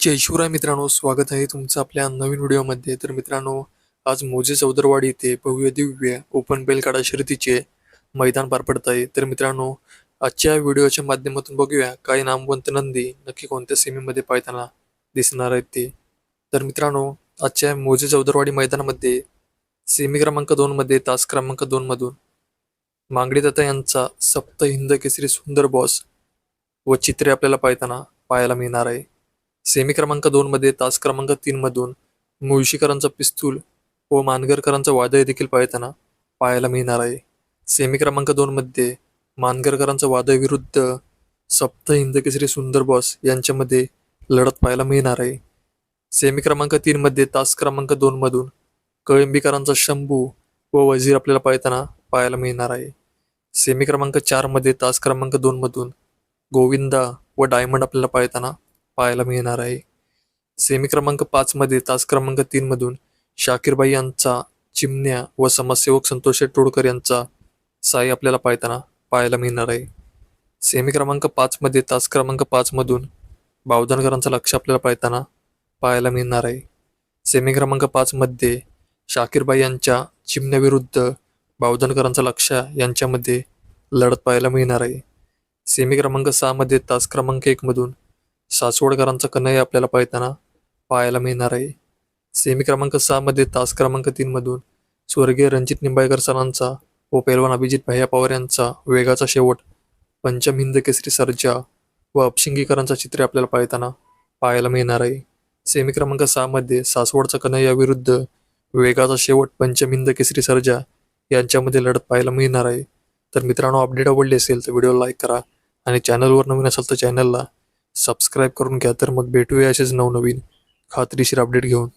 जय शिवराय मित्रांनो स्वागत आहे तुमचं आपल्या नवीन व्हिडिओमध्ये. तर मित्रांनो आज मोजे चौदरवाडी येथे भव्य दिव्य ओपन बेलकाडा शर्यतीचे मैदान पार पडत आहे. तर मित्रांनो आजच्या व्हिडिओच्या माध्यमातून बघूया काही नामवंत नंदी नक्की कोणत्या सीमेमध्ये पाहताना दिसणार आहेत ते. तर मित्रांनो आजच्या मोजे चौदरवाडी मैदानामध्ये सेमी क्रमांक दोनमध्ये तास क्रमांक दोनमधून मांगडी दत्ता यांचा सप्त हिंद केसरी सुंदर बॉस व चित्रे आपल्याला पाहताना पाहायला मिळणार आहे. सेमी क्रमांक दोनमध्ये तास क्रमांक तीनमधून मुळशीकरांचा पिस्तूल व मानगरकरांचा वादळ देखील पाळताना पाहायला मिळणार आहे. सेमी क्रमांक दोनमध्ये मानगरकरांचा वादळ विरुद्ध सप्त हिंदकेसरी सुंदर बॉस यांच्यामध्ये लढत पाहायला मिळणार आहे. सेमी क्रमांक तीनमध्ये तास क्रमांक दोनमधून कळंबीकरांचा शंभू व वजीर आपल्याला पाळताना पाहायला मिळणार आहे. सेमी क्रमांक चारमध्ये तास क्रमांक दोनमधून गोविंदा व डायमंड आपल्याला पाळताना पाहायला मिळणार आहे. सेमी क्रमांक पाचमध्ये तास क्रमांक तीनमधून शाकीरबाई यांचा चिमण्या व समाजसेवक संतोष टोडकर यांचा साई आपल्याला पाळताना पाहायला मिळणार आहे. सेमी क्रमांक पाचमध्ये तास क्रमांक पाचमधून बावधनकरांचा लक्ष आपल्याला पाळताना पाहायला मिळणार आहे. सेमी क्रमांक पाचमध्ये शाकीरबाई यांच्या चिमण्याविरुद्ध बावधनकरांचा लक्ष यांच्यामध्ये लढत पाहायला मिळणार आहे. सेमी क्रमांक सहामध्ये तास क्रमांक एकमधून सासवडकरांचा कन्हैया आपल्याला पाहताना पाहायला मिळणार आहे. सेमी क्रमांक सहामध्ये तास क्रमांक तीनमधून स्वर्गीय रणजित निंबाळकर सरांचा व पैलवान अभिजित भैया पवार यांचा वेगाचा शेवट पंचम हिंद केसरी सर्जा व अपशिंगीकरांचा चित्रे आपल्याला पाळताना पाहायला मिळणार आहे. सेमी क्रमांक सहामध्ये सासवडचा कन्हैया विरुद्ध वेगाचा शेवट पंचम हिंद केसरी सर्जा यांच्यामध्ये लढत पाहायला मिळणार आहे. तर मित्रांनो अपडेट आवडली असेल तर व्हिडिओ लाईक करा आणि चॅनलवर नवीन असेल तर चॅनलला सबस्क्राईब करून घ्या तर मग भेटूया असेच नवनवीन खात्रीशीर अपडेट घेऊन.